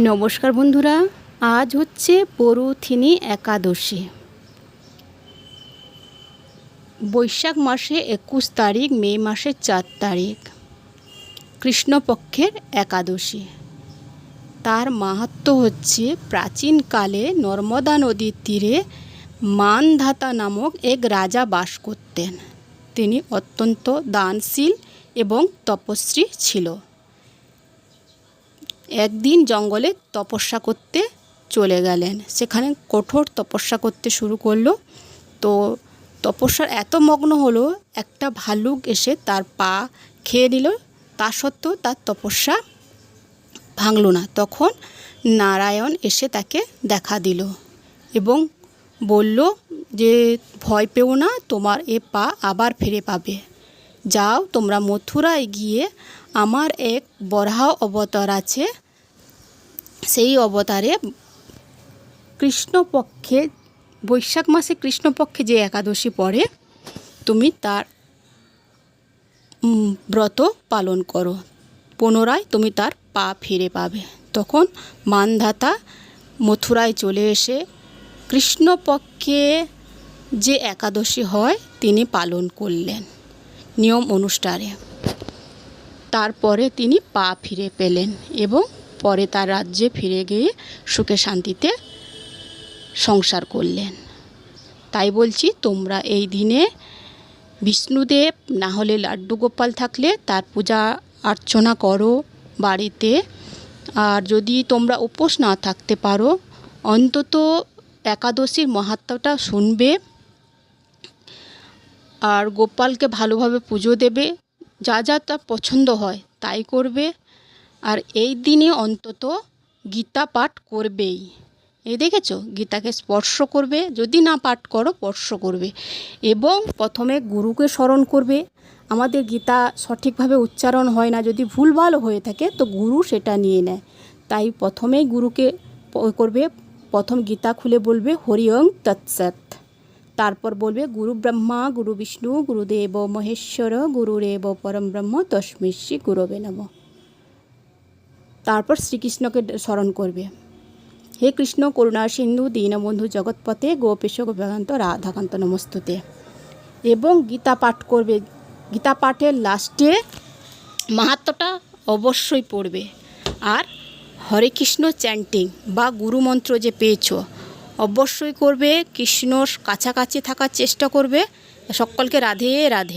নমস্কার বন্ধুরা, আজ হচ্ছে পরুথিনী একাদশী। বৈশাখ মাসে একুশ তারিখ, মে মাসের চার তারিখ, কৃষ্ণপক্ষের একাদশী। তার মাহাত্ম হচ্ছে প্রাচীনকালে নর্মদা নদীর তীরে মানধাতা নামক এক রাজা বাস করতেন। তিনি অত্যন্ত দানশীল এবং তপস্বী ছিল। একদিন জঙ্গলে তপস্যা করতে চলে গেলেন। সেখানে কঠোর তপস্যা করতে শুরু করল। তো তপস্যার এত মগ্ন হলো, একটা ভালুক এসে তার পা খেয়ে নিল। তা সত্ত্বেও তার তপস্যা ভাঙল না। তখন নারায়ণ এসে তাকে দেখা দিল এবং বলল যে, ভয় পেও না, তোমার এ পা আবার ফিরে পাবে। যাও, তোমরা মথুরায় গিয়ে আমার এক বরাহ অবতার আছে। সেই অবতারে কৃষ্ণপক্ষে, বৈশাখ মাসে কৃষ্ণপক্ষে যে একাদশী পড়ে, তুমি তার ব্রত পালন করো। পুনরায় তুমি তার পা ফিরে পাবে। তখন মানধাতা মথুরায় চলে এসে কৃষ্ণপক্ষে যে একাদশী হয়, তিনি পালন করলেন। নিয়ম অনুষ্ঠানে তারপরে তিনি পা ফিরে পেলেন এবং পরে তার রাজ্যে ফিরে গিয়ে সুখে শান্তিতে সংসার করলেন। তাই বলছি, তোমরা এই দিনে বিষ্ণুদেব, না হলে লাড্ডু গোপাল থাকলে তার পূজা অর্চনা করো বাড়িতে। আর যদি তোমরা উপোস না থাকতে পারো, অন্তত একাদশীর মাহাত্ম্যটা শুনবে। আর গোপালকে ভালোভাবে পুজো দেবে, যা যা তার পছন্দ হয় তাই করবে। আর এই দিনে অন্তত গীতা পাঠ করবেই। এই দেখেছ? গীতাকে স্পর্শ করবে, যদি না পাঠ করো, স্পর্শ করবে। এবং প্রথমে গুরুকে স্মরণ করবে। আমাদের গীতা সঠিকভাবে উচ্চারণ হয় না, যদি ভুলভাল হয়ে থাকে, তো গুরু সেটা নিয়ে নেয়। তাই প্রথমেই গুরুকে করবে, প্রথম গীতা খুলে বলবে, হরি ওং তৎসৎ। তারপর বলবে, গুরু ব্রহ্মা, গুরু বিষ্ণু গুরুদেব মহেশ্বর গুরুরেব পরম ব্রহ্ম, তস্মৈ শ্রী গুরবে নম। তারপর শ্রীকৃষ্ণকে স্মরণ করবে। হে কৃষ্ণ, করুণা, সিন্ধু, দীনবন্ধু জগৎপথে, গোপেশ, গোপকান্ত, রাধাকান্ত নমস্তুতে। এবং গীতা পাঠ করবে। গীতা পাঠের লাস্টে মাহাত্মটা অবশ্যই পড়বে। আর হরে কৃষ্ণ চ্যান্টিং বা গুরুমন্ত্র যে পেয়েছ অবশ্যই করবে। কৃষ্ণর কাছাকাছি থাকার চেষ্টা করবে। সকলকে রাধে রাধে।